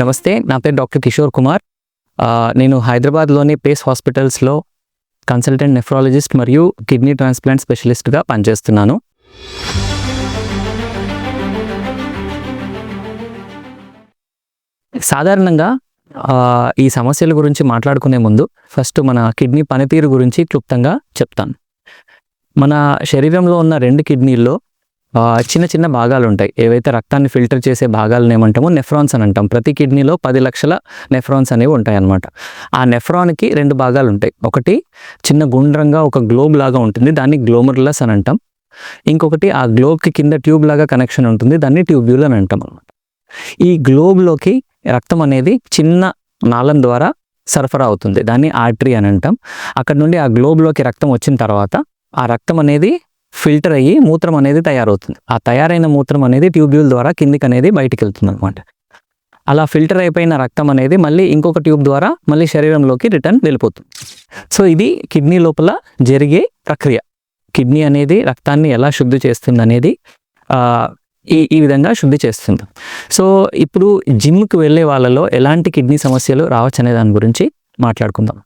నమస్తే నా పేరు డాక్టర్ కిషోర్ కుమార్. నేను హైదరాబాద్లోని పేస్ హాస్పిటల్స్లో కన్సల్టెంట్ నెఫ్రాలజిస్ట్ మరియు కిడ్నీ ట్రాన్స్ప్లాంట్ స్పెషలిస్ట్గా పనిచేస్తున్నాను. సాధారణంగా ఈ సమస్యల గురించి మాట్లాడుకునే ముందు ఫస్ట్ మన కిడ్నీ పనితీరు గురించి క్లుప్తంగా చెప్తాను. మన శరీరంలో ఉన్న రెండు కిడ్నీల్లో చిన్న చిన్న భాగాలు ఉంటాయి ఏవైతే రక్తాన్ని ఫిల్టర్ చేసే భాగాలను ఏమంటామో నెఫ్రాన్స్ అని అంటాం. ప్రతి కిడ్నీలో పది లక్షల నెఫ్రాన్స్ అనేవి ఉంటాయి అనమాట ఆ నెఫ్రాన్కి రెండు భాగాలు ఉంటాయి ఒకటి చిన్న గుండ్రంగా ఒక గ్లోబ్ లాగా ఉంటుంది. దాన్ని గ్లోమర్లస్ అని అంటాం. ఇంకొకటి ఆ గ్లోబ్కి కింద ట్యూబ్ లాగా కనెక్షన్ ఉంటుంది. దాన్ని ట్యూబ్యూల్ అని అంటాం అనమాట ఈ గ్లోబ్లోకి రక్తం అనేది చిన్న నాళం ద్వారా సరఫరా అవుతుంది. దాన్ని ఆర్టరీ అని అంటాం. అక్కడ నుండి ఆ గ్లోబ్లోకి రక్తం వచ్చిన తర్వాత ఆ రక్తం అనేది ఫిల్టర్ అయ్యి మూత్రం అనేది తయారవుతుంది. ఆ తయారైన మూత్రం అనేది ట్యూబ్యూల్ ద్వారా కిందికి అనేది బయటికి వెళ్తుంది అనమాట అలా ఫిల్టర్ అయిపోయిన రక్తం అనేది మళ్ళీ ఇంకొక ట్యూబ్ ద్వారా మళ్ళీ శరీరంలోకి రిటర్న్ వెళ్ళిపోతుంది. సో ఇది కిడ్నీ లోపల జరిగే ప్రక్రియ. కిడ్నీ అనేది రక్తాన్ని ఎలా శుద్ధి చేస్తుంది అనేది ఈ ఈ విధంగా శుద్ధి చేస్తుంది. సో ఇప్పుడు జిమ్కి వెళ్ళే వాళ్ళలో ఎలాంటి కిడ్నీ సమస్యలు రావచ్చు అనే దాని గురించి మాట్లాడుకుందాం.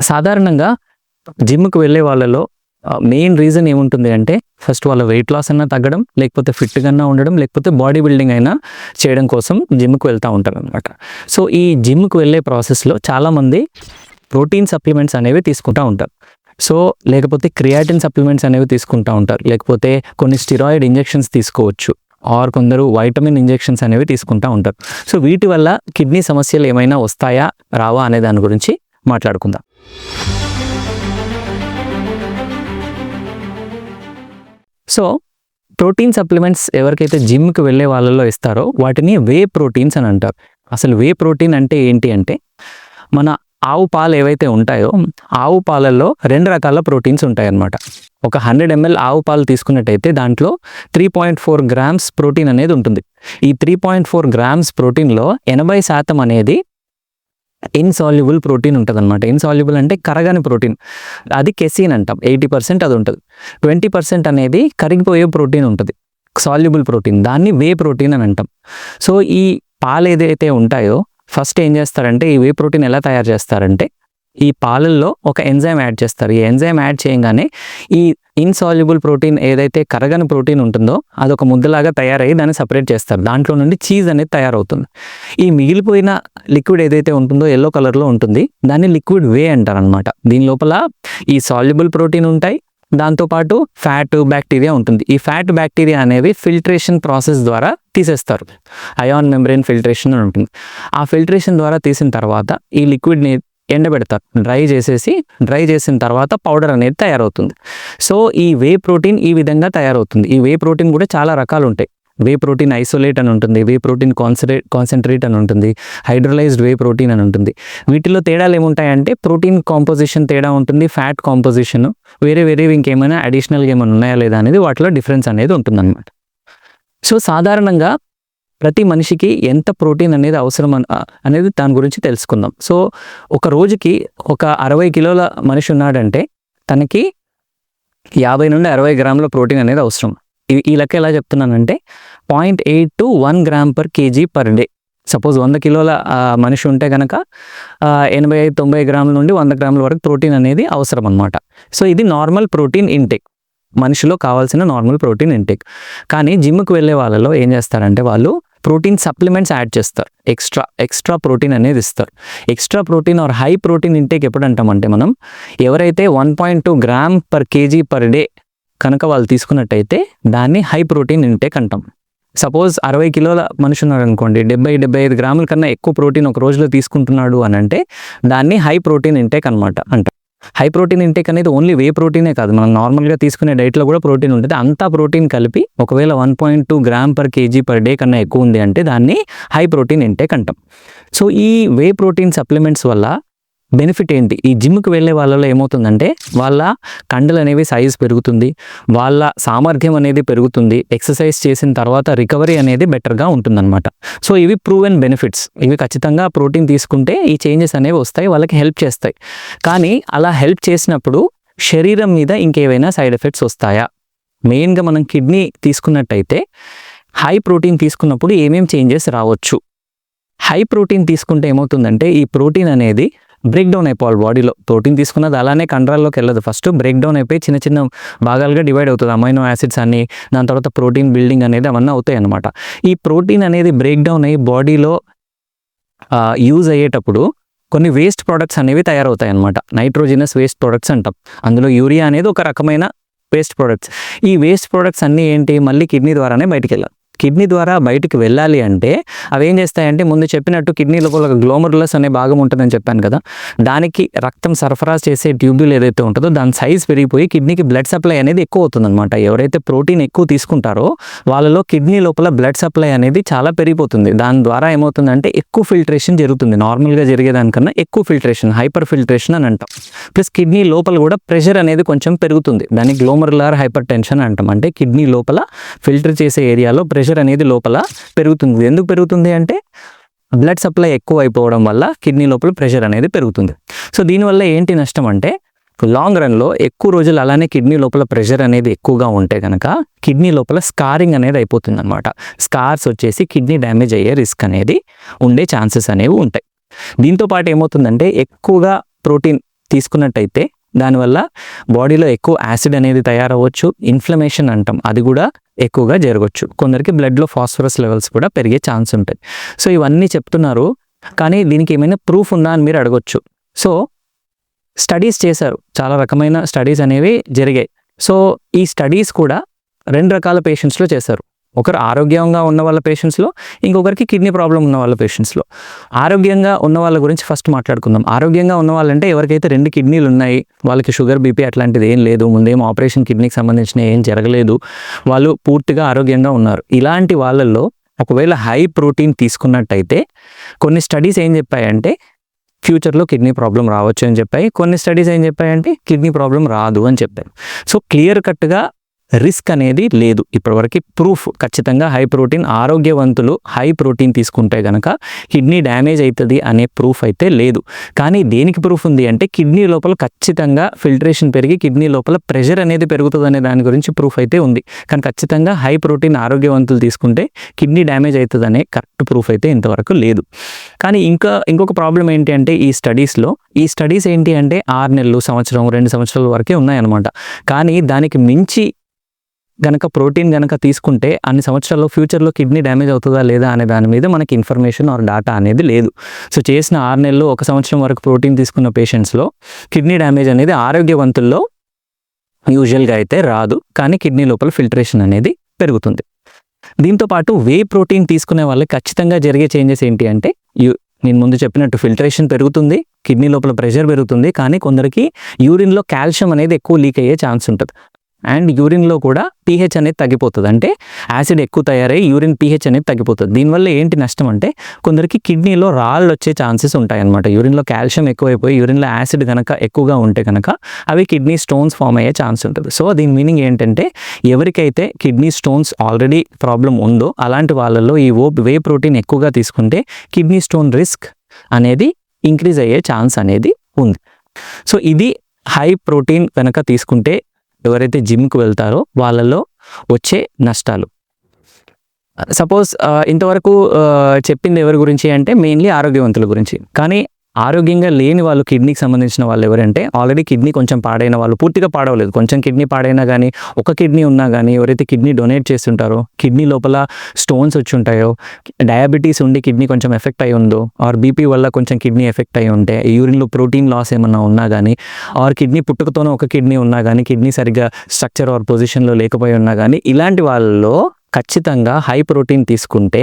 సాధారణంగా జిమ్కి వెళ్ళే వాళ్ళలో మెయిన్ రీజన్ ఏముంటుంది అంటే ఫస్ట్ వాళ్ళ వెయిట్ లాస్ అయినా తగ్గడం లేకపోతే ఫిట్గా ఉండడం లేకపోతే బాడీ బిల్డింగ్ అయినా చేయడం కోసం జిమ్కి వెళ్తూ ఉంటారు అనమాట సో ఈ జిమ్కి వెళ్ళే ప్రాసెస్లో చాలామంది ప్రోటీన్ సప్లిమెంట్స్ అనేవి తీసుకుంటూ ఉంటారు. సో లేకపోతే క్రియాటిన్ సప్లిమెంట్స్ అనేవి తీసుకుంటూ ఉంటారు. లేకపోతే కొన్ని స్టిరాయిడ్ ఇంజెక్షన్స్ తీసుకోవచ్చు ఆర్ కొందరు వైటమిన్ ఇంజెక్షన్స్ అనేవి తీసుకుంటూ ఉంటారు. సో వీటి వల్ల కిడ్నీ సమస్యలు ఏమైనా వస్తాయా రావా అనే దాని గురించి మాట్లాడుకుందాం. సో ప్రోటీన్ సప్లిమెంట్స్ ఎవరికైతే జిమ్కి వెళ్ళే వాళ్ళలో ఇస్తారో వాటిని వే ప్రోటీన్స్ అని అంటారు. అసలు వే ప్రోటీన్ అంటే ఏంటి అంటే మన ఆవు పాలు ఏవైతే ఉంటాయో ఆవు పాలల్లో రెండు రకాల ప్రోటీన్స్ ఉంటాయన్నమాట. ఒక హండ్రెడ్ ఎంఎల్ ఆవు పాలు తీసుకున్నట్టయితే దాంట్లో three point four grams protein అనేది ఉంటుంది. ఈ త్రీ పాయింట్ ఫోర్ గ్రామ్స్ ప్రోటీన్లో ఎనభై శాతం అనేది ఇన్సాల్యుబుల్ ప్రోటీన్ ఉంటుంది అనమాట ఇన్సాల్యుబుల్ అంటే కరగని ప్రోటీన్ అది కెసిన్ అంటాం. ఎయిటీ పర్సెంట్ అది ఉంటుంది. ట్వంటీ పర్సెంట్ అనేది కరిగిపోయే ప్రోటీన్ ఉంటుంది. సాల్యుబుల్ ప్రోటీన్ దాన్ని వే ప్రోటీన్ అని అంటాం. సో ఈ పాలు ఏదైతే ఉంటాయో ఫస్ట్ ఏం చేస్తారంటే ఈ వే ప్రోటీన్ ఎలా తయారు చేస్తారంటే ఈ పాలల్లో ఒక ఎంజైమ్ యాడ్ చేస్తారు. ఈ ఎంజైమ్ యాడ్ చేయగానే ఈ ఇన్సాల్యుబుల్ ప్రోటీన్ ఏదైతే కరగని ప్రోటీన్ ఉంటుందో అది ఒక ముద్దలాగా తయారయ్యి దాన్ని సపరేట్ చేస్తారు. దాంట్లో నుండి చీజ్ అనేది తయారవుతుంది. ఈ మిగిలిపోయిన లిక్విడ్ ఏదైతే ఉంటుందో ఎల్లో కలర్లో ఉంటుంది దాన్ని లిక్విడ్ వే అంటారు అనమాట దీని లోపల ఈ సాల్యుబుల్ ప్రోటీన్ ఉంటాయి. దాంతోపాటు ఫ్యాట్ బ్యాక్టీరియా ఉంటుంది. ఈ ఫ్యాట్ బ్యాక్టీరియా అనేవి ఫిల్ట్రేషన్ ప్రాసెస్ ద్వారా తీసేస్తారు. అయాన్ మెంబ్రెయిన్ ఫిల్ట్రేషన్ అని ఉంటుంది. ఆ ఫిల్ట్రేషన్ ద్వారా తీసిన తర్వాత ఈ లిక్విడ్ని ఎండబెడతారు డ్రై చేసేసి డ్రై చేసిన తర్వాత పౌడర్ అనేది తయారవుతుంది. సో ఈ వే ప్రోటీన్ ఈ విధంగా తయారవుతుంది. ఈ వే ప్రోటీన్ కూడా చాలా రకాలు ఉంటాయి వే ప్రోటీన్ ఐసోలేట్ అని ఉంటుంది వే ప్రోటీన్ కాన్సన్ట్రేట్ కాన్సన్ట్రేట్ అని ఉంటుంది హైడ్రోలైజ్డ్ వే ప్రోటీన్ అని ఉంటుంది. వీటిలో తేడాలు ఏముంటాయంటే ప్రోటీన్ కాంపోజిషన్ తేడా ఉంటుంది ఫ్యాట్ కాంపోజిషన్ వేరే వేరే ఇంకేమైనా అడిషనల్గా ఏమైనా ఉన్నాయా లేదా అనేది వాటిలో డిఫరెన్స్ అనేది ఉంటుందన్నమాట. సో సాధారణంగా ప్రతి మనిషికి ఎంత ప్రోటీన్ అనేది అవసరం అనేది దాని గురించి తెలుసుకుందాం. సో ఒక రోజుకి ఒక అరవై కిలోల మనిషి ఉన్నాడంటే తనకి యాభై నుండి అరవై గ్రాముల ప్రోటీన్ అనేది అవసరం. ఈ- లెక్క ఎలా చెప్తున్నానంటే point eight to one gram per KG per day. Suppose వంద కిలోల మనిషి ఉంటే కనుక ఎనభై ఐదు తొంభై గ్రాముల నుండి వంద గ్రాముల వరకు ప్రోటీన్ అనేది అవసరం అనమాట సో ఇది నార్మల్ ప్రోటీన్ ఇంటేక్. మనిషిలో కావాల్సిన నార్మల్ ప్రోటీన్ ఇంటేక్. కానీ జిమ్కి వెళ్ళే వాళ్ళలో ఏం చేస్తారంటే వాళ్ళు ప్రోటీన్ సప్లిమెంట్స్ యాడ్ చేస్తారు. ఎక్స్ట్రా ఎక్స్ట్రా ప్రోటీన్ అనేది ఇస్తారు. Extra protein or high protein intake ఎప్పుడు అంటామంటే మనం ఎవరైతే one point two gram per KG per day కనుక వాళ్ళు తీసుకున్నట్టయితే దాన్ని హై ప్రోటీన్ ఇంటేక్ అంటాం. సపోజ్ అరవై కిలోల మనిషి ఉన్నాడు అనుకోండి డెబ్బై డెబ్బై ఐదు గ్రాముల కన్నా ఎక్కువ ప్రోటీన్ ఒక రోజులో తీసుకుంటున్నాడు అని అంటే దాన్ని హై ప్రోటీన్ ఇంటేక్ అనమాట అంట. హై ప్రోటీన్ ఇంటేక్ అనేది ఓన్లీ వే ప్రోటీనే కాదు. మనం నార్మల్గా తీసుకునే డైట్లో కూడా ప్రోటీన్ ఉంటుంది. అంతా ప్రోటీన్ కలిపి ఒకవేళ one point two gram per KG per day కన్నా ఎక్కువ ఉంది అంటే దాన్ని హై ప్రోటీన్ ఇంటేక్ అంటాం. సో ఈ వే ప్రోటీన్ సప్లిమెంట్స్ వల్ల బెనిఫిట్ ఏంటి? ఈ జిమ్కి వెళ్ళే వాళ్ళలో ఏమవుతుందంటే వాళ్ళ కండలు అనేవి సైజ్ పెరుగుతుంది వాళ్ళ సామర్థ్యం అనేది పెరుగుతుంది ఎక్సర్సైజ్ చేసిన తర్వాత రికవరీ అనేది బెటర్గా ఉంటుందన్నమాట. సో ఇవి ప్రూవెన్ బెనిఫిట్స్. ఇవి ఖచ్చితంగా ప్రోటీన్ తీసుకుంటే ఈ చేంజెస్ అనేవి వస్తాయి వాళ్ళకి హెల్ప్ చేస్తాయి. కానీ అలా హెల్ప్ చేసినప్పుడు శరీరం మీద ఇంకేవైనా సైడ్ ఎఫెక్ట్స్ వస్తాయా? మెయిన్గా మనం కిడ్నీ తీసుకున్నట్టయితే హై ప్రోటీన్ తీసుకున్నప్పుడు ఏమేం చేంజెస్ రావచ్చు? హై ప్రోటీన్ తీసుకుంటే ఏమవుతుందంటే ఈ ప్రోటీన్ అనేది బ్రేక్ డౌన్ అయిపోవాలి. బాడీలో ప్రోటీన్ తీసుకున్నది అలానే కండరాల్లోకి వెళ్ళదు. ఫస్ట్ బ్రేక్ డౌన్ అయిపోయి చిన్న చిన్న భాగాలుగా డివైడ్ అవుతుంది. అమైనో యాసిడ్స్ అన్ని దాని తర్వాత ప్రోటీన్ బిల్డింగ్ అనేది అవన్నీ అవుతాయి అనమాట ఈ ప్రోటీన్ అనేది బ్రేక్ డౌన్ అయ్యి బాడీలో యూజ్ అయ్యేటప్పుడు కొన్ని వేస్ట్ ప్రొడక్ట్స్ అనేవి తయారవుతాయి అనమాట నైట్రోజినస్ వేస్ట్ ప్రొడక్ట్స్ అంటాం. అందులో యూరియా అనేది ఒక రకమైన వేస్ట్ ప్రొడక్ట్స్. ఈ వేస్ట్ ప్రొడక్ట్స్ అన్నీ ఏంటి? మళ్ళీ కిడ్నీ ద్వారానే బయటికి వెళ్ళాలి. కిడ్నీ ద్వారా బయటికి వెళ్ళాలి అంటే అవి ఏం చేస్తాయంటే ముందు చెప్పినట్టు కిడ్నీ లోపల గ్లోమరులస్ అనే భాగం ఉంటుందని చెప్పాను కదా దానికి రక్తం సరఫరా చేసే ట్యూబ్యూల్ ఏదైతే ఉంటుందో దాని సైజ్ పెరిగిపోయి కిడ్నీకి బ్లడ్ సప్లై అనేది ఎక్కువ అవుతుందన్నమాట. ఎవరైతే ప్రోటీన్ ఎక్కువ తీసుకుంటారో వాళ్ళలో కిడ్నీ లోపల బ్లడ్ సప్లై అనేది చాలా పెరిగిపోతుంది. దాని ద్వారా ఏమవుతుందంటే ఎక్కువ ఫిల్టరేషన్ జరుగుతుంది. నార్మల్గా జరిగేదానికన్నా ఎక్కువ ఫిల్టరేషన్ హైపర్ ఫిల్టరేషన్ అని అంటాం. ప్లస్ కిడ్నీ లోపల కూడా ప్రెషర్ అనేది కొంచెం పెరుగుతుంది. దాన్ని గ్లోమరులర్ హైపర్ టెన్షన్ అంటాం. అంటే కిడ్నీ లోపల ఫిల్టర్ చేసే ఏరియాలో ప్రెషర్ అనేది లోపల పెరుగుతుంది. ఎందుకు పెరుగుతుంది అంటే బ్లడ్ సప్లై ఎక్కువ అయిపోవడం వల్ల కిడ్నీ లోపల ప్రెషర్ అనేది పెరుగుతుంది. సో దీనివల్ల ఏంటి నష్టం అంటే లాంగ్ రన్లో ఎక్కువ రోజులు అలానే కిడ్నీ లోపల ప్రెషర్ అనేది ఎక్కువగా ఉంటే కనుక కిడ్నీ లోపల స్కారింగ్ అనేది అయిపోతుంది అనమాట స్కార్స్ వచ్చేసి కిడ్నీ డ్యామేజ్ అయ్యే రిస్క్ అనేది ఉండే ఛాన్సెస్ అనేవి ఉంటాయి. దీంతో పాటు ఏమవుతుందంటే ఎక్కువగా ప్రోటీన్ తీసుకున్నట్టయితే దానివల్ల బాడీలో ఎక్కువ యాసిడ్ అనేది తయారవ్వచ్చు. ఇన్ఫ్లమేషన్ అంటాం. అది కూడా ఎక్కువగా జరగవచ్చు కొందరికి బ్లడ్లో ఫాస్ఫరస్ లెవెల్స్ కూడా పెరిగే ఛాన్స్ ఉంటాయి. సో ఇవన్నీ చెప్తున్నారు. కానీ దీనికి ఏమైనా ప్రూఫ్ ఉందా అని మీరు అడగొచ్చు. సో స్టడీస్ చేశారు. చాలా రకమైన స్టడీస్ అనేవి జరిగాయి. సో ఈ స్టడీస్ కూడా రెండు రకాల పేషెంట్స్లో చేశారు. ఒకరు ఆరోగ్యంగా ఉన్న వాళ్ళ పేషెంట్స్లో ఇంకొకరికి కిడ్నీ ప్రాబ్లం ఉన్న వాళ్ళ పేషెంట్స్లో ఆరోగ్యంగా ఉన్న వాళ్ళ గురించి ఫస్ట్ మాట్లాడుకుందాం. ఆరోగ్యంగా ఉన్న వాళ్ళంటే ఎవరికైతే రెండు కిడ్నీలు ఉన్నాయి వాళ్ళకి షుగర్ బీపీ అట్లాంటిది ఏం లేదు ముందేం ఆపరేషన్ కిడ్నీకి సంబంధించిన ఏం జరగలేదు వాళ్ళు పూర్తిగా ఆరోగ్యంగా ఉన్నారు. ఇలాంటి వాళ్ళల్లో ఒకవేళ హై ప్రోటీన్ తీసుకున్నట్టయితే కొన్ని స్టడీస్ ఏం చెప్పాయంటే ఫ్యూచర్లో కిడ్నీ ప్రాబ్లం రావచ్చు అని చెప్పాయి. కొన్ని స్టడీస్ ఏం చెప్పాయంటే కిడ్నీ ప్రాబ్లం రాదు అని చెప్పాయి. సో క్లియర్ కట్గా రిస్క్ అనేది లేదు. ఇప్పటివరకు ప్రూఫ్ ఖచ్చితంగా హై ప్రోటీన్ ఆరోగ్యవంతులు హై ప్రోటీన్ తీసుకుంటే కనుక కిడ్నీ డ్యామేజ్ అవుతుంది అనే ప్రూఫ్ అయితే లేదు. కానీ దేనికి ప్రూఫ్ ఉంది అంటే కిడ్నీ లోపల ఖచ్చితంగా ఫిల్టరేషన్ పెరిగి కిడ్నీ లోపల ప్రెషర్ అనేది పెరుగుతుంది అనే దాని గురించి ప్రూఫ్ అయితే ఉంది. కానీ ఖచ్చితంగా హై ప్రోటీన్ ఆరోగ్యవంతులు తీసుకుంటే కిడ్నీ డ్యామేజ్ అవుతుంది అనే కరెక్ట్ ప్రూఫ్ అయితే ఇంతవరకు లేదు. కానీ ఇంకా ఇంకొక ప్రాబ్లం ఏంటి అంటే ఈ స్టడీస్లో ఈ స్టడీస్ ఏంటి అంటే ఆరు నెలలు సంవత్సరం రెండు సంవత్సరాల వరకే ఉన్నాయన్నమాట. కానీ దానికి మించి గనక ప్రోటీన్ గనక తీసుకుంటే అన్ని సంవత్సరాల్లో ఫ్యూచర్లో కిడ్నీ డ్యామేజ్ అవుతుందా లేదా అనే దాని మీద మనకి ఇన్ఫర్మేషన్ ఆర్ డేటా అనేది లేదు. సో చేసిన ఆరు నెలల్లో ఒక సంవత్సరం వరకు ప్రోటీన్ తీసుకున్న పేషెంట్స్లో కిడ్నీ డ్యామేజ్ అనేది ఆరోగ్యవంతుల్లో యూజువల్గా అయితే రాదు. కానీ కిడ్నీ లోపల ఫిల్టరేషన్ అనేది పెరుగుతుంది. దీంతో పాటు వే ప్రోటీన్ తీసుకునే వాళ్ళకి ఖచ్చితంగా జరిగే చేంజెస్ ఏంటి అంటే యూ నేను ముందు చెప్పినట్టు ఫిల్టరేషన్ పెరుగుతుంది కిడ్నీ లోపల ప్రెషర్ పెరుగుతుంది కానీ కొందరికి యూరిన్లో కాల్షియం అనేది ఎక్కువ లీక్ అయ్యే ఛాన్స్ ఉంటుంది. అండ్ యూరిన్లో కూడా పీహెచ్ అనేది తగ్గిపోతుంది. అంటే యాసిడ్ ఎక్కువ తయారై యూరిన్ పీహెచ్ అనేది తగ్గిపోతుంది. దీనివల్ల ఏంటి నష్టం అంటే కొందరికి కిడ్నీలో రాళ్ళు వచ్చే ఛాన్సెస్ ఉంటాయి అనమాట యూరిన్లో కాల్షియం ఎక్కువైపోయి యూరిన్లో యాసిడ్ కనుక ఎక్కువగా ఉంటే కనుక అవి కిడ్నీ స్టోన్స్ ఫామ్ అయ్యే ఛాన్స్ ఉంటుంది. సో దీని మీనింగ్ ఏంటంటే ఎవరికైతే కిడ్నీ స్టోన్స్ ఆల్రెడీ ప్రాబ్లం ఉందో అలాంటి వాళ్ళల్లో ఈ ఓ వే ప్రోటీన్ ఎక్కువగా తీసుకుంటే కిడ్నీ స్టోన్ రిస్క్ అనేది ఇంక్రీజ్ అయ్యే ఛాన్స్ అనేది ఉంది. సో ఇది హై ప్రోటీన్ కనుక తీసుకుంటే ఎవరైతే జిమ్కి వెళ్తారో వాళ్ళలో వచ్చే నష్టాలు. సపోజ్ ఇంతవరకు చెప్పింది ఎవరి గురించి అంటే మెయిన్లీ ఆరోగ్యవంతుల గురించి. కానీ ఆరోగ్యంగా లేని వాళ్ళు కిడ్నీకి సంబంధించిన వాళ్ళు ఎవరంటే ఆల్రెడీ కిడ్నీ కొంచెం పాడైన వాళ్ళు పూర్తిగా పాడవలేదు. కొంచెం కిడ్నీ పాడైనా కానీ ఒక కిడ్నీ ఉన్నా కానీ ఎవరైతే కిడ్నీ డొనేట్ చేస్తుంటారో కిడ్నీ లోపల స్టోన్స్ వచ్చి ఉంటాయో డయాబెటీస్ ఉండి కిడ్నీ కొంచెం ఎఫెక్ట్ అయి ఉందో ఆర్ బీపీ వల్ల కొంచెం కిడ్నీ ఎఫెక్ట్ అయి ఉంటే యూరిన్లో ప్రోటీన్ లాస్ ఏమన్నా ఉన్నా కానీ ఆర్ కిడ్నీ పుట్టుకతోనే ఒక కిడ్నీ ఉన్నా కానీ కిడ్నీ సరిగ్గా స్ట్రక్చర్ ఆర్ పొజిషన్లో లేకపోయి ఉన్నా కానీ ఇలాంటి వాళ్ళలో ఖచ్చితంగా హై ప్రోటీన్ తీసుకుంటే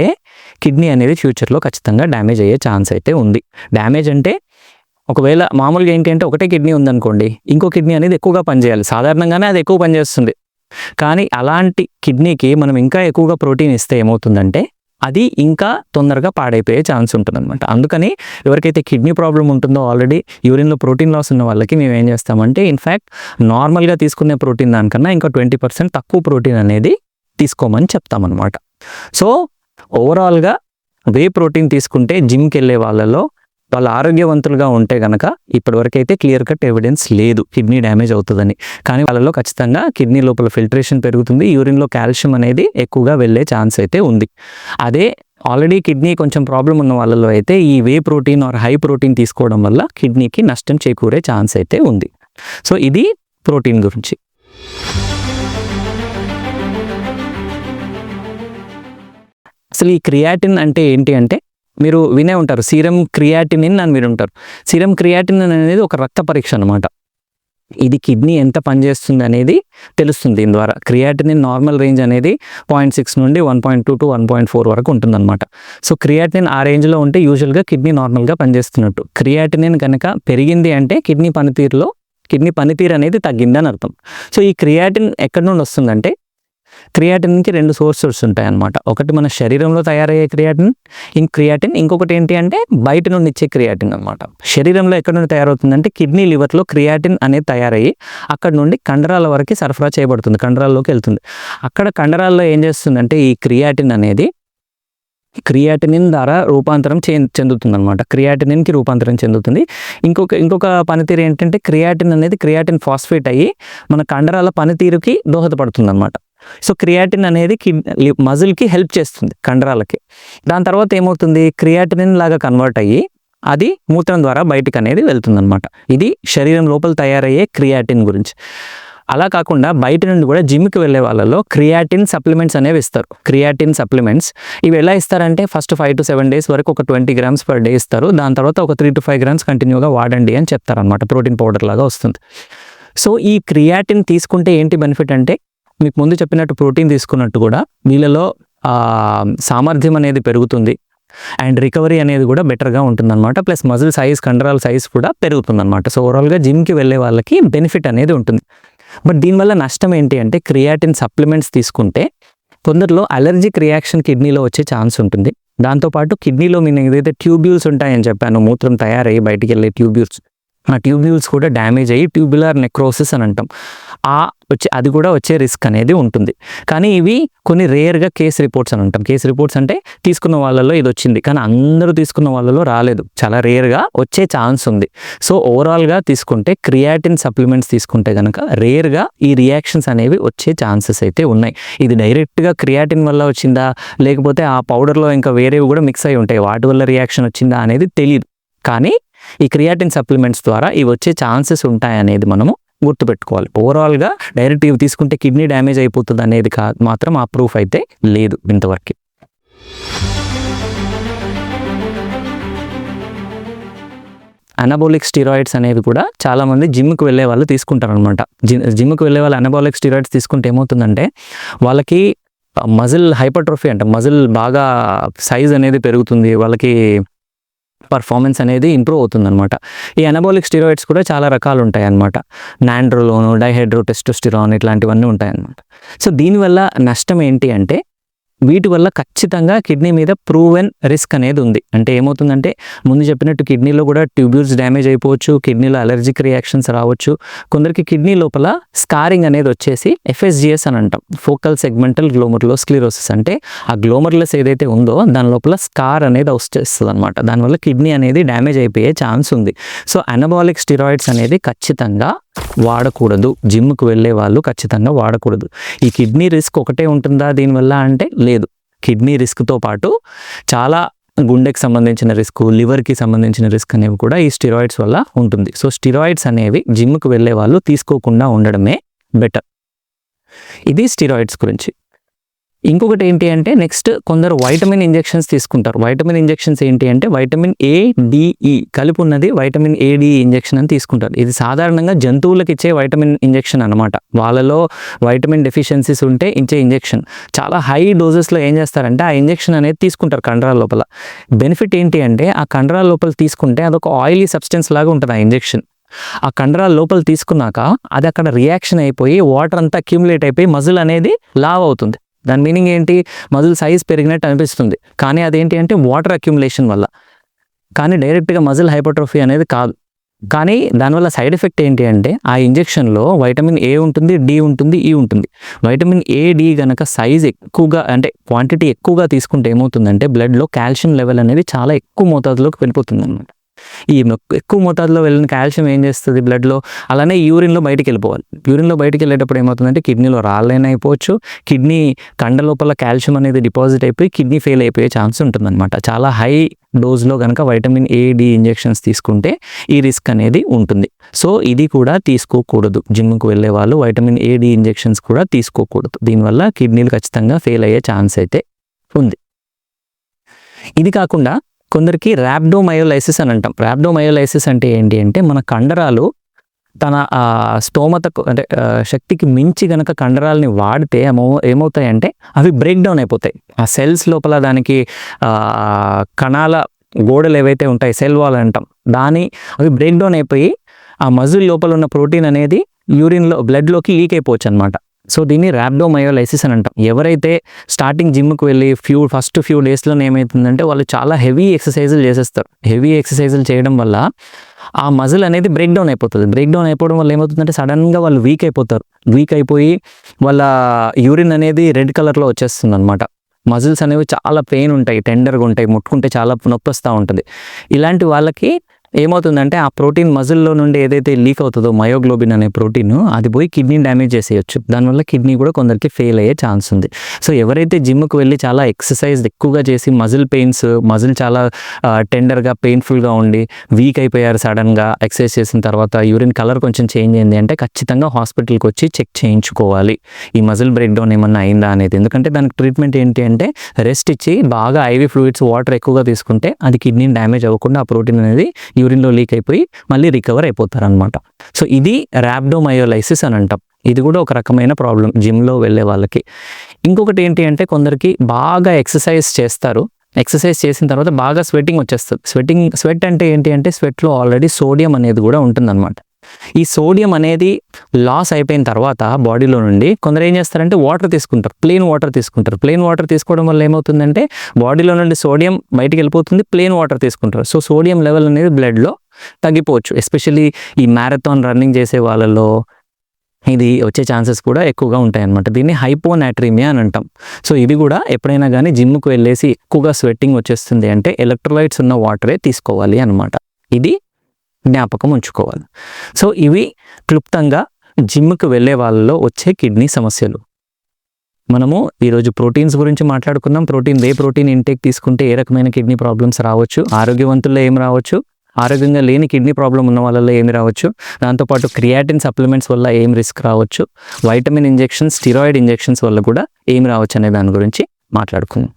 కిడ్నీ అనేది ఫ్యూచర్లో ఖచ్చితంగా డ్యామేజ్ అయ్యే ఛాన్స్ అయితే ఉంది. డ్యామేజ్ అంటే ఒకవేళ మామూలుగా ఏంటంటే ఒకటే కిడ్నీ ఉందనుకోండి ఇంకో కిడ్నీ అనేది ఎక్కువగా పనిచేయాలి. సాధారణంగానే అది ఎక్కువ పనిచేస్తుంది. కానీ అలాంటి కిడ్నీకి మనం ఇంకా ఎక్కువగా ప్రోటీన్ ఇస్తే ఏమవుతుందంటే అది ఇంకా తొందరగా పాడైపోయే ఛాన్స్ ఉంటుందన్నమాట. అందుకని ఎవరికైతే కిడ్నీ ప్రాబ్లం ఉంటుందో ఆల్రెడీ యూరిన్లో ప్రోటీన్ లాస్ ఉన్న వాళ్ళకి మేము ఏం చేస్తామంటే ఇన్ఫ్యాక్ట్ నార్మల్గా తీసుకునే ప్రోటీన్ దానికన్నా ఇంకా ట్వంటీ పర్సెంట్ తక్కువ ప్రోటీన్ అనేది తీసుకోమని చెప్తామన్నమాట. సో ఓవరాల్గా వే ప్రోటీన్ తీసుకుంటే జిమ్కి వెళ్ళే వాళ్ళలో వాళ్ళు ఆరోగ్యవంతులుగా ఉంటే గనక ఇప్పటివరకైతే క్లియర్ కట్ ఎవిడెన్స్ లేదు. కిడ్నీ డ్యామేజ్ అవుతుందని. కానీ వాళ్ళలో ఖచ్చితంగా కిడ్నీ లోపల ఫిల్టరేషన్ పెరుగుతుంది. యూరిన్లో కాల్షియం అనేది ఎక్కువగా వెళ్ళే ఛాన్స్ అయితే ఉంది. అదే ఆల్రెడీ కిడ్నీ కొంచెం ప్రాబ్లం ఉన్న వాళ్ళలో అయితే ఈ whey protein or high protein తీసుకోవడం వల్ల కిడ్నీకి నష్టం చేకూరే ఛాన్స్ అయితే ఉంది. సో ఇది ప్రోటీన్ గురించి. అసలు ఈ క్రియాటిన్ అంటే ఏంటి అంటే మీరు వినే ఉంటారు సీరం క్రియాటినిన్ అని మీరు ఉంటారు. సీరం క్రియాటినిన్ అనేది ఒక రక్త పరీక్ష అనమాట ఇది కిడ్నీ ఎంత పనిచేస్తుంది అనేది తెలుస్తుంది. దీని ద్వారా క్రియాటినిన్ నార్మల్ రేంజ్ అనేది పాయింట్ సిక్స్ నుండి one point two to one point four వరకు ఉంటుందన్నమాట. సో క్రియాటినిన్ ఆ రేంజ్లో ఉంటే యూజువల్గా కిడ్నీ నార్మల్గా పనిచేస్తున్నట్టు. క్రియాటినిన్ కనుక పెరిగింది అంటే కిడ్నీ పనితీరులో కిడ్నీ పనితీరు అనేది తగ్గిందని అర్థం. సో ఈ క్రియాటిన్ ఎక్కడి నుండి వస్తుందంటే క్రియాటిన్కి రెండు సోర్సెస్ ఉంటాయి అన్నమాట ఒకటి మన శరీరంలో తయారయ్యే క్రియాటిన్ ఇన్ క్రియాటిన్ ఇంకొకటి ఏంటి అంటే బయట నుండి ఇచ్చే క్రియాటిన్ అనమాట శరీరంలో ఎక్కడ నుండి తయారవుతుందంటే కిడ్నీ లివర్లో క్రియాటిన్ అనేది తయారయ్యి అక్కడ నుండి కండరాల వరకు సరఫరా చేయబడుతుంది కండరాల్లోకి వెళ్తుంది. అక్కడ కండరాల్లో ఏం చేస్తుందంటే ఈ క్రియాటిన్ అనేది క్రియాటినిన్ ద్వారా రూపాంతరం చే చెందుతుంది అనమాట క్రియాటినిన్కి రూపాంతరం చెందుతుంది. ఇంకొక ఇంకొక పనితీరు ఏంటంటే క్రియాటిన్ అనేది క్రియాటిన్ ఫాస్ఫేట్ అయ్యి మన కండరాల పనితీరుకి దోహదపడుతుంది అనమాట సో క్రియాటిన్ అనేది మజిల్కి హెల్ప్ చేస్తుంది కండరాలకి. దాని తర్వాత ఏమవుతుంది? క్రియాటినిన్ లాగా కన్వర్ట్ అయ్యి అది మూత్రం ద్వారా బయటికి అనేది వెళ్తుందనమాట ఇది శరీరం లోపల తయారయ్యే క్రియాటిన్ గురించి. అలా కాకుండా బయట నుండి కూడా జిమ్కి వెళ్ళే వాళ్ళలో క్రియాటిన్ సప్లిమెంట్స్ అనేవి ఇస్తారు. Creatine supplements. ఇవి ఎలా ఇస్తారంటే first five to seven days వరకు ఒక ట్వంటీ గ్రామ్స్ పర్ డే ఇస్తారు. దాని తర్వాత ఒక త్రీ టు ఫైవ్ గ్రామ్స్ కంటిన్యూగా వాడండి అని చెప్తారనమాట ప్రోటీన్ పౌడర్ లాగా వస్తుంది. సో ఈ క్రియాటిన్ తీసుకుంటే ఏంటి బెనిఫిట్ అంటే మీకు ముందు చెప్పినట్టు ప్రోటీన్ తీసుకున్నట్టు కూడా వీళ్ళలో సామర్థ్యం అనేది పెరుగుతుంది. అండ్ రికవరీ అనేది కూడా బెటర్గా ఉంటుందన్నమాట. ప్లస్ మజిల్ సైజ్ కండరాల సైజ్ కూడా పెరుగుతుందన్నమాట. సో ఓవరాల్గా జిమ్కి వెళ్ళే వాళ్ళకి బెనిఫిట్ అనేది ఉంటుంది. బట్ దీనివల్ల నష్టం ఏంటి అంటే క్రియాటిన్ సప్లిమెంట్స్ తీసుకుంటే కొందరిలో అలర్జిక్ రియాక్షన్ కిడ్నీలో వచ్చే ఛాన్స్ ఉంటుంది. దాంతోపాటు కిడ్నీలో నేను ఏదైతే ట్యూబ్యూల్స్ ఉంటాయని చెప్పాను మూత్రం తయారయ్యి బయటికి వెళ్ళే ట్యూబ్యూల్స్ ఆ ట్యూబ్యూల్స్ కూడా డ్యామేజ్ అయ్యి ట్యూబ్యులర్ నెక్రోసిస్ అని అంటాం. ఆ వచ్చే అది కూడా వచ్చే రిస్క్ అనేది ఉంటుంది. కానీ ఇవి కొన్ని రేర్గా కేస్ రిపోర్ట్స్ అని అంటాం. కేస్ రిపోర్ట్స్ అంటే తీసుకున్న వాళ్ళలో ఇది వచ్చింది. కానీ అందరూ తీసుకున్న వాళ్ళలో రాలేదు. చాలా రేర్గా వచ్చే ఛాన్స్ ఉంది. సో ఓవరాల్గా తీసుకుంటే క్రియాటిన్ సప్లిమెంట్స్ తీసుకుంటే కనుక రేర్గా ఈ రియాక్షన్స్ అనేవి వచ్చే ఛాన్సెస్ అయితే ఉన్నాయి. ఇది డైరెక్ట్గా క్రియాటిన్ వల్ల వచ్చిందా? లేకపోతే ఆ పౌడర్లో ఇంకా వేరేవి కూడా మిక్స్ అయి ఉంటాయి. వాటి వల్ల రియాక్షన్ వచ్చిందా అనేది తెలియదు కానీ ఈ క్రియాటిన్ సప్లిమెంట్స్ ద్వారా ఇవి వచ్చే ఛాన్సెస్ ఉంటాయనేది మనము గుర్తుపెట్టుకోవాలి. ఓవరాల్గా డైరెక్ట్ ఇవి తీసుకుంటే కిడ్నీ డ్యామేజ్ అయిపోతుంది అనేది కా మాత్రం ఆ ప్రూఫ్ అయితే లేదు ఇంతవరకు. అనబోలిక్ స్టీరాయిడ్స్ అనేవి కూడా చాలామంది జిమ్కి వెళ్ళే వాళ్ళు తీసుకుంటారు అనమాట జిమ్కి వెళ్ళే వాళ్ళు అనబోలిక్ స్టీరాయిడ్స్ తీసుకుంటే ఏమవుతుందంటే వాళ్ళకి మజిల్ హైపర్ట్రోఫీ అంటే మజిల్ బాగా సైజ్ అనేది పెరుగుతుంది వాళ్ళకి పర్ఫార్మెన్స్ అనేది ఇంప్రూవ్ అవుతుందన్నమాట. ఈ అనబోలిక్ స్టీరాయిడ్స్ కూడా చాలా రకాలు ఉంటాయి అన్నమాట నాండ్రోలోను డైహైడ్రో టెస్టోస్టిరాన్ ఇట్లాంటివన్నీ ఉంటాయి అన్నమాట సో దీనివల్ల నష్టం ఏంటి అంటే వీటి వల్ల ఖచ్చితంగా కిడ్నీ మీద ప్రూవెన్ రిస్క్ అనేది ఉంది. అంటే ఏమవుతుందంటే ముందు చెప్పినట్టు కిడ్నీలో కూడా ట్యూబ్యూల్స్ డ్యామేజ్ అయిపోవచ్చు కిడ్నీలో అలర్జిక్ రియాక్షన్స్ రావచ్చు. కొందరికి కిడ్నీ లోపల స్కారింగ్ అనేది వచ్చేసి ఎఫ్ఎస్జిఎస్ అని అంటాం. ఫోకల్ సెగ్మెంటల్ గ్లోమర్లో స్క్లిరోసిస్ అంటే ఆ గ్లోమర్లెస్ ఏదైతే ఉందో దాని లోపల స్కార్ అనేది వచ్చేస్తుంది అనమాట దానివల్ల కిడ్నీ అనేది డ్యామేజ్ అయిపోయే ఛాన్స్ ఉంది. సో అనబాలిక్ స్టిరాయిడ్స్ అనేది ఖచ్చితంగా వాడకూడదు. జిమ్కి వెళ్ళే వాళ్ళు ఖచ్చితంగా వాడకూడదు. ఈ కిడ్నీ రిస్క్ ఒకటే ఉంటుందా దీనివల్ల అంటే లేదు. కిడ్నీ రిస్క్తో పాటు చాలా గుండెకి సంబంధించిన రిస్క్ లివర్కి సంబంధించిన రిస్క్ అనేవి కూడా ఈ స్టిరాయిడ్స్ వల్ల ఉంటుంది. సో స్టిరాయిడ్స్ అనేవి జిమ్కి వెళ్ళే వాళ్ళు తీసుకోకుండా ఉండడమే బెటర్. ఇది స్టిరాయిడ్స్ గురించి. ఇంకొకటి ఏంటి అంటే నెక్స్ట్ కొందరు వైటమిన్ ఇంజెక్షన్స్ తీసుకుంటారు. వైటమిన్ ఇంజెక్షన్స్ ఏంటి అంటే వైటమిన్ ఏ డిఈ e కలిపి ఉన్నది వైటమిన్ ఏడిఈ ఇంజెక్షన్ అని తీసుకుంటారు. ఇది సాధారణంగా జంతువులకు ఇచ్చే వైటమిన్ ఇంజెక్షన్ అనమాట వాళ్ళలో వైటమిన్ డెఫిషియన్సీస్ ఉంటే ఇచ్చే ఇంజెక్షన్. చాలా హై డోసెస్లో ఏం చేస్తారంటే ఆ ఇంజెక్షన్ అనేది తీసుకుంటారు కండరాల లోపల. బెనిఫిట్ ఏంటి అంటే ఆ కండరాల లోపల తీసుకుంటే అదొక ఆయిలీ సబ్స్టెన్స్ లాగా ఉంటుంది ఆ ఇంజెక్షన్. ఆ కండరాల లోపల తీసుకున్నాక అది అక్కడ రియాక్షన్ అయిపోయి వాటర్ అంతా అక్యూములేట్ అయిపోయి మజిల్ అనేది లావ్ అవుతుంది. దాని మీనింగ్ ఏంటి? మజిల్ సైజ్ పెరిగినట్టు అనిపిస్తుంది. కానీ అదేంటి అంటే వాటర్ అక్యుములేషన్ వల్ల. కానీ డైరెక్ట్గా మజిల్ హైపర్ట్రోఫీ అనేది కాదు. కానీ దానివల్ల సైడ్ ఎఫెక్ట్ ఏంటి అంటే ఆ ఇంజెక్షన్లో వైటమిన్ ఏ ఉంటుంది డి ఉంటుంది ఈ ఉంటుంది. వైటమిన్ ఏ డి గనక సైజ్ ఎక్కువగా అంటే క్వాంటిటీ ఎక్కువగా తీసుకుంటే ఏమవుతుందంటే బ్లడ్లో కాల్షియం లెవెల్ అనేది చాలా ఎక్కువ మోతాదులోకి వెళ్ళిపోతుంది అనమాట ఈ ఎక్కువ మోతాదులో వెళ్ళిన కాల్షియం ఏం చేస్తుంది బ్లడ్లో? అలానే యూరిన్లో బయటికి వెళ్ళిపోవాలి యూరిన్లో బయటికి వెళ్ళేటప్పుడు ఏమవుతుందంటే కిడ్నీలో రాళ్ళైనా అయిపోవచ్చు. కిడ్నీ కండ లోపల కాల్షియం అనేది డిపాజిట్ అయిపోయి కిడ్నీ ఫెయిల్ అయిపోయే ఛాన్స్ ఉంటుందన్నమాట. చాలా హై డోస్లో కనుక వైటమిన్ ఏ డి ఇంజెక్షన్స్ తీసుకుంటే ఈ రిస్క్ అనేది ఉంటుంది. సో ఇది కూడా తీసుకోకూడదు. జిమ్కు వెళ్ళే వాళ్ళు వైటమిన్ ఏ డి ఇంజెక్షన్స్ కూడా తీసుకోకూడదు. దీనివల్ల కిడ్నీలు ఖచ్చితంగా ఫెయిల్ అయ్యే ఛాన్స్ అయితే ఉంది. ఇది కాకుండా కొందరికి ర్యాబ్డోమయోలైసిస్ అని అంటాం. ర్యాబ్డోమయోలైసిస్ అంటే ఏంటి అంటే మన కండరాలు తన స్తోమతకు అంటే శక్తికి మించి గనక కండరాలని వాడితే ఏమో ఏమవుతాయంటే అవి బ్రేక్ డౌన్ అయిపోతాయి. ఆ సెల్స్ లోపల దానికి కణాల గోడలు ఏవైతే ఉంటాయి సెల్ వాల్ అంటాం. దాని అవి బ్రేక్ డౌన్ అయిపోయి ఆ మజిల్ లోపల ఉన్న ప్రోటీన్ అనేది యూరిన్లో బ్లడ్లోకి లీక్ అయిపోవచ్చు అనమాట సో దీన్ని ర్యాబ్డోమయోలైసిస్ అని అంటాం. ఎవరైతే స్టార్టింగ్ జిమ్కి వెళ్ళి ఫ్యూ ఫస్ట్ ఫ్యూ డేస్లోనే ఏమవుతుందంటే వాళ్ళు చాలా హెవీ ఎక్సర్సైజులు చేసేస్తారు. హెవీ ఎక్సర్సైజులు చేయడం వల్ల ఆ మజిల్ అనేది బ్రేక్ డౌన్ అయిపోతుంది. బ్రేక్ డౌన్ అయిపోవడం వల్ల ఏమవుతుందంటే సడన్గా వాళ్ళు వీక్ అయిపోతారు. వీక్ అయిపోయి వాళ్ళ యూరిన్ అనేది రెడ్ కలర్లో వచ్చేస్తుంది అనమాట మజిల్స్ అనేవి చాలా పెయిన్ ఉంటాయి టెండర్గా ఉంటాయి ముట్టుకుంటే చాలా నొప్పి వస్తూ ఉంటుంది. ఇలాంటి వాళ్ళకి ఏమవుతుందంటే ఆ ప్రోటీన్ మజిల్లో నుండి ఏదైతే లీక్ అవుతుందో మయోగ్లోబిన్ అనే ప్రోటీన్ అది పోయి కిడ్నీ డ్యామేజ్ చేసేయచ్చు. దానివల్ల కిడ్నీ కూడా కొందరికి ఫెయిల్ అయ్యే ఛాన్స్ ఉంది. సో ఎవరైతే జిమ్కి వెళ్ళి చాలా ఎక్సర్సైజ్ ఎక్కువగా చేసి మజిల్ పెయిన్స్ మజిల్ చాలా టెండర్గా పెయిన్ఫుల్గా ఉండి వీక్ అయిపోయారు సడన్గా ఎక్సర్సైజ్ చేసిన తర్వాత యూరిన్ కలర్ కొంచెం చేంజ్ అయింది అంటే ఖచ్చితంగా హాస్పిటల్కి వచ్చి చెక్ చేయించుకోవాలి. ఈ మజిల్ బ్రేక్ డౌన్ ఏమన్నా అయిందా అనేది. ఎందుకంటే దానికి ట్రీట్మెంట్ ఏంటి అంటే రెస్ట్ ఇచ్చి బాగా ఐవి ఫ్లూయిడ్స్ వాటర్ ఎక్కువగా తీసుకుంటే అది కిడ్నీ డ్యామేజ్ అవ్వకుండా ఆ ప్రోటీన్ అనేది యూరిన్లో లీక్ అయిపోయి మళ్ళీ రికవర్ అయిపోతారు అనమాట సో ఇది ర్యాబ్డోమయోలైసిస్ అని అంటాం. ఇది కూడా ఒక రకమైన ప్రాబ్లం జిమ్లో వెళ్ళే వాళ్ళకి. ఇంకొకటి ఏంటి అంటే కొందరికి బాగా ఎక్సర్సైజ్ చేస్తారు. ఎక్సర్సైజ్ చేసిన తర్వాత బాగా స్వెట్టింగ్ వచ్చేస్తుంది. స్వెట్టింగ్ స్వెట్ అంటే ఏంటి అంటే స్వెట్లో ఆల్రెడీ సోడియం అనేది కూడా ఉంటుందన్నమాట. ఈ సోడియం అనేది లాస్ అయిపోయిన తర్వాత బాడీలో నుండి కొందరు ఏం చేస్తారంటే వాటర్ తీసుకుంటారు. ప్లెయిన్ వాటర్ తీసుకుంటారు. ప్లెయిన్ వాటర్ తీసుకోవడం వల్ల ఏమవుతుందంటే బాడీలో నుండి సోడియం బయటికి వెళ్ళిపోతుంది ప్లెయిన్ వాటర్ తీసుకుంటారు. సో సోడియం లెవెల్ అనేది బ్లడ్లో తగ్గిపోవచ్చు. ఎస్పెషల్లీ ఈ మ్యారథాన్ రన్నింగ్ చేసే వాళ్ళలో ఇది వచ్చే ఛాన్సెస్ కూడా ఎక్కువగా ఉంటాయి అన్నమాట దీన్ని హైపోనాట్రీమియా అని అంటాం. సో ఇది కూడా ఎప్పుడైనా కానీ జిమ్కు వెళ్ళేసి ఎక్కువగా స్వెట్టింగ్ వచ్చేస్తుంది అంటే ఎలక్ట్రోలైట్స్ ఉన్న వాటరే తీసుకోవాలి అన్నమాట. ఇది జ్ఞాపకం ఉంచుకోవాలి. సో ఇవి క్లుప్తంగా జిమ్కి వెళ్ళే వాళ్ళలో వచ్చే కిడ్నీ సమస్యలు. మనము ఈరోజు ప్రోటీన్స్ గురించి మాట్లాడుకున్నాం. ప్రోటీన్ వే ప్రోటీన్ ఇంటేక్ తీసుకుంటే ఏ రకమైన కిడ్నీ ప్రాబ్లమ్స్ రావచ్చు? ఆరోగ్యవంతుల్లో ఏం రావచ్చు? ఆరోగ్యంగా లేని కిడ్నీ ప్రాబ్లం ఉన్న వాళ్ళలో ఏమి రావచ్చు? దాంతోపాటు క్రియాటిన్ సప్లిమెంట్స్ వల్ల ఏం రిస్క్ రావచ్చు? వైటమిన్ ఇంజెక్షన్స్ స్టిరాయిడ్ ఇంజెక్షన్స్ వల్ల కూడా ఏమి రావచ్చు అనే దాని గురించి మాట్లాడుకుందాం.